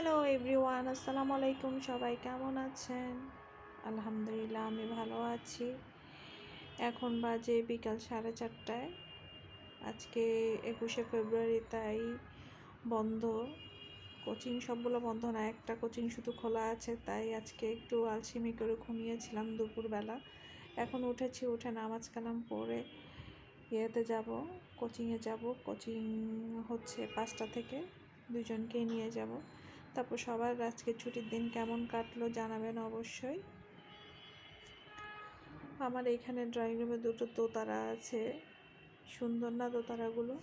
Hello everyone, আসসালামু আলাইকুম। সবাই কেমন আছেন? আলহামদুলিল্লাহ, আমি ভালো আছি। এখন বাজে বিকাল সাড়ে চারটায়। আজকে একুশে ফেব্রুয়ারি, তাই বন্ধ। কোচিং সবগুলো বন্ধ না, একটা কোচিং শুধু খোলা আছে, তাই আজকে একটু আলসিমি করে ঘুমিয়েছিলাম দুপুরবেলা। এখন উঠেছি, উঠে নামাজ কালাম পড়ে ইয়েতে যাব, কোচিংয়ে যাব। কোচিং হচ্ছে পাঁচটা থেকে দুজনকেই নিয়ে যাব। তারপর সবার আজকে ছুটির দিন কেমন কাটলো জানাবেন অবশ্যই। আমার এখানে ড্রয়িং রুমে দুটো দোতারা আছে, সুন্দর না দোতারাগুলো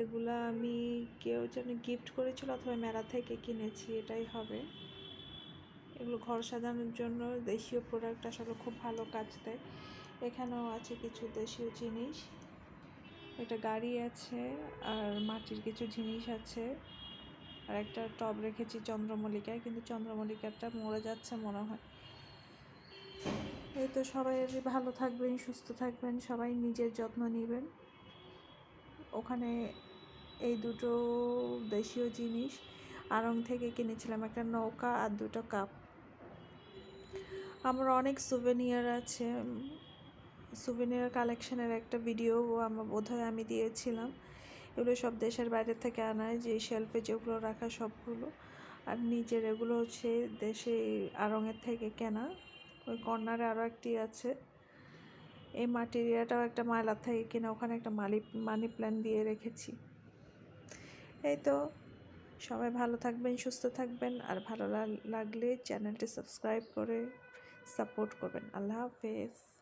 এগুলো আমি কেউ যেন গিফট করেছিল অথবা মেলা থেকে কিনেছি, এটাই হবে। এগুলো ঘর সাজানোর জন্য দেশীয় প্রোডাক্ট আসলে খুব ভালো কাজ দেয়। এখানেও আছে কিছু দেশীয় জিনিস। একটা গাড়ি আছে আর মাটির কিছু জিনিস আছে। আর একটা টব রেখেছি চন্দ্রমল্লিকায় কিন্তু চন্দ্রমল্লিকাটা মরে যাচ্ছে মনে হয়। এই তো সবাই ভালো থাকবেন, সুস্থ থাকবেন, সবাই নিজের যত্ন নেবেন। ওখানে এই দুটো দেশীয় জিনিস, আড়ং থেকে কিনেছিলাম একটা নৌকা আর দুটো কাপ। আমার অনেক সুভেনিয়ার আছে সুভেনিয়ার কালেকশনের একটা ভিডিও আমার বোধহয় আমি দিয়েছিলাম। এগুলো সব দেশের বাইরে থেকে আনায় যে শেলফে যেগুলো রাখা সবগুলো। আর নিজের এগুলো হচ্ছে দেশে আড়ঙের থেকে কেনা। ওই কর্নারে আরও একটি আছে। এই মাটিরিয়াটাও একটা মালার থেকে কেনা, ওখানে একটা মালি মানি প্ল্যান দিয়ে রেখেছি। এই তো, সবাই ভালো থাকবেন, সুস্থ থাকবেন। আর ভালো লাগলে চ্যানেলটি সাবস্ক্রাইব করে সাপোর্ট করবেন। আল্লাহ হাফেজ।